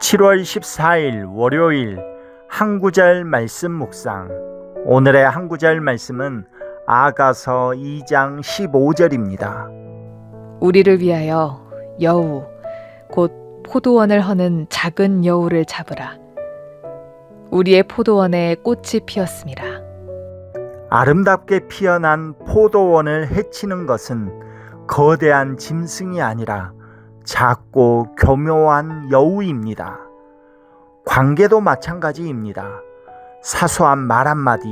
7월 14일 월요일 한 구절 말씀 묵상. 오늘의 한 구절 말씀은 아가서 2장 15절입니다. 우리를 위하여 여우 곧 포도원을 허는 작은 여우를 잡으라. 우리의 포도원에 꽃이 피었습니다. 아름답게 피어난 포도원을 해치는 것은 거대한 짐승이 아니라 작고 교묘한 여우입니다. 관계도 마찬가지입니다. 사소한 말 한마디,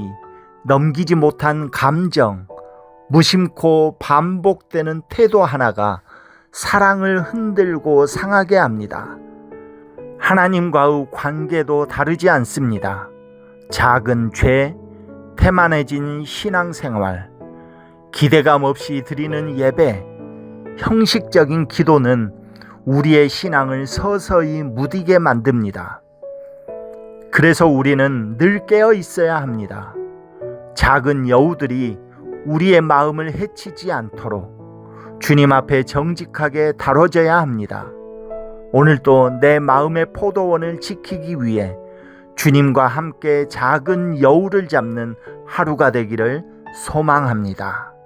넘기지 못한 감정, 무심코 반복되는 태도 하나가 사랑을 흔들고 상하게 합니다. 하나님과의 관계도 다르지 않습니다. 작은 죄, 태만해진 신앙생활, 기대감 없이 드리는 예배, 형식적인 기도는 우리의 신앙을 서서히 무디게 만듭니다. 그래서 우리는 늘 깨어 있어야 합니다. 작은 여우들이 우리의 마음을 해치지 않도록 주님 앞에 정직하게 다뤄져야 합니다. 오늘도 내 마음의 포도원을 지키기 위해 주님과 함께 작은 여우를 잡는 하루가 되기를 소망합니다.